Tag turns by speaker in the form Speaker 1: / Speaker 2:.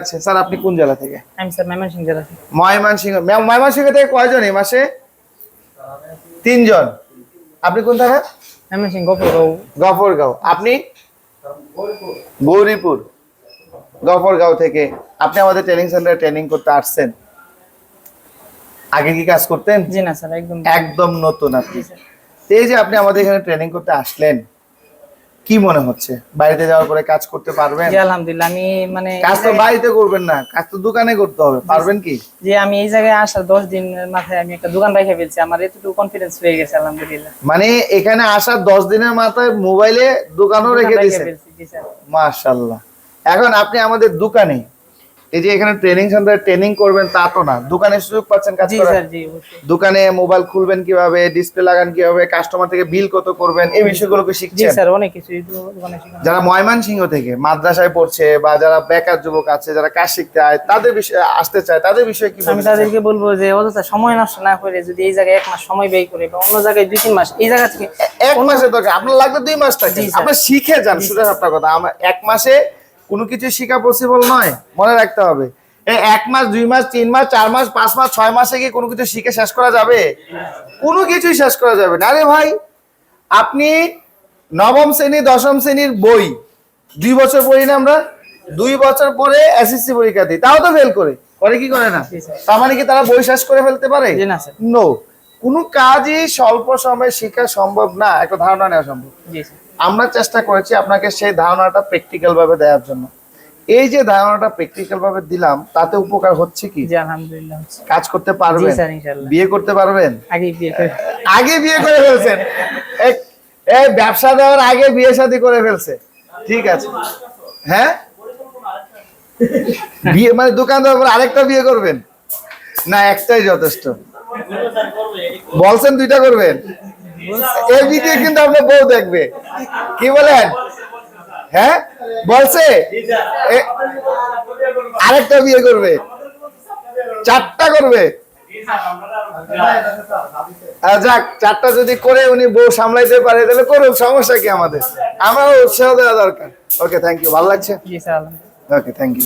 Speaker 1: আচ্ছা স্যার আপনি কোন জেলা থেকে?
Speaker 2: আমি স্যার ময়মনসিংহ জেলা থেকে।
Speaker 1: ময়মনসিংহ। ময়মনসিংহ থেকে কয়জন এই মাসে? তিনজন। আপনি কোন থানা?
Speaker 2: ময়মনসিংহ গোপুরগাঁও
Speaker 1: গফরগাঁও। আপনি? গৌরীপুর। গফরগাঁও থেকে। আপনি আমাদের ট্রেনিং সেন্টারে ট্রেনিং করতে আসছেন। আগে কি কাজ করতেন?
Speaker 2: জি না স্যার একদম।
Speaker 1: একদম নতুন আপনি। এই যে আপনি আমাদের এখানে ট্রেনিং করতে আসলেন কি মনে হচ্ছে? বাড়িতে যাওয়ার পরে কাজ করতে পারবেন?
Speaker 2: আলহামদুলিল্লাহ আমি মানে
Speaker 1: কাজ তো বাড়িতে করবেন না কাজ তো দোকানে করতে হবে পারবেন কি?
Speaker 2: যে আমি এই জায়গায় আসার দশ দিন মাথায় আমি একটা দোকান রেখে ফেলছি আমার এতটুকু কনফিডেন্স হয়ে গেছে আলহামদুলিল্লাহ।
Speaker 1: মানে এখানে আসার দশ দিনের মাথায় মোবাইলে দোকানও রেখে দিয়েছেন?
Speaker 2: ফেলছি জি স্যার।
Speaker 1: মাশাল্লাহ এখন আপনি আমাদের দোকানে এই যে এখানে ট্রেনিং সেন্টারে ট্রেনিং করবেন তা তো না। দোকানে সুযোগ পাচ্ছেন কাজ
Speaker 2: জি
Speaker 1: করার।
Speaker 2: স্যার জি
Speaker 1: দোকানে মোবাইল খুলবেন কীভাবে ডিসপ্লে লাগান কীভাবে কাস্টমার থেকে বিল কত করবেন এই বিষয়গুলো কি
Speaker 2: জি স্যার অনেক কিছু।
Speaker 1: যারা ময়মনসিংহ থেকে মাদ্রাসায় পড়ছে বা যারা বেকার যুবক আছে যারা কাজ শিখতে হয় তাদের বিষয়ে আসতে চায় তাদের বিষয়ে কি
Speaker 2: আমি তাদেরকে বলব যে অযথা সময় নষ্ট না করে যদি এই জায়গায় এক মাস সময় ব্যয় করে বা অন্য জায়গায় দুই তিন মাস এই জায়গা থেকে
Speaker 1: এক মাসে দরকার আপনার লাগবে দুই মাস
Speaker 2: স্যার।
Speaker 1: আপনার শিখে যান শুধু আপনার কথা। আমার এক মাসে কোনো কিছু শেখা পসিবল নয় মনে রাখতে হবে। এক মাস দুই মাস তিন মাস চার মাস পাঁচ মাস ছয় মাসে গিয়ে কোনো কিছু শিখে শেষ করা যাবে? কোনো কিছুই শেষ করা যাবে না। আরে ভাই আপনি নবম শ্রেণি দশম শ্রেণির বই দুই বছর পড়ি না আমরা দুই বছর পরে এসএসসি পরীক্ষা দিই তাও তো ফেল করে। করে কি করে না? তার মানে কি তারা বই শেষ করে ফেলতে পারে?
Speaker 2: না
Speaker 1: কোনো কাজই স্বল্প সময়ে শেখা সম্ভব না একটা ধারণা নেওয়া সম্ভব। আমরা চেষ্টা করেছি আপনাকে সেই ধারণাটা প্র্যাকটিক্যাল ভাবে দেওয়ার জন্য। এই যে ধারণাটা প্র্যাকটিক্যাল ভাবে দিলাম তাতে উপকার হচ্ছে কি?
Speaker 2: জি আলহামদুলিল্লাহ
Speaker 1: কাজ করতে পারবেন?
Speaker 2: স্যার
Speaker 1: বিয়ে করতে পারবেন?
Speaker 2: আগে বিয়ে করে
Speaker 1: আগে বিয়ে করে ফেলছেন? এই- এই ব্যবসা দেওয়ার আগে বিয়ে শাদী করে ফেলছে। ঠিক আছে। হ্যাঁ? বিয়ে মানে দোকান দেওয়ার পর আরেকটা বিয়ে করবেন? না একটাই যথেষ্ট। বলছেন দুইটা করবেন? এই ভিডিও কিন্তু আপনার বউ দেখবে। কি বলেন? হ্যাঁ? বলছে? আরেকটা বিয়ে করবে। চারটা করবে। যাক চারটা যদি করে উনি বউ সামলাইতে পারে তাহলে করুক সমস্যা কি আমাদের? আমারও উৎসাহ দেওয়া দরকার। ওকে থ্যাংক ইউ ভালো লাগছে? Okay thank you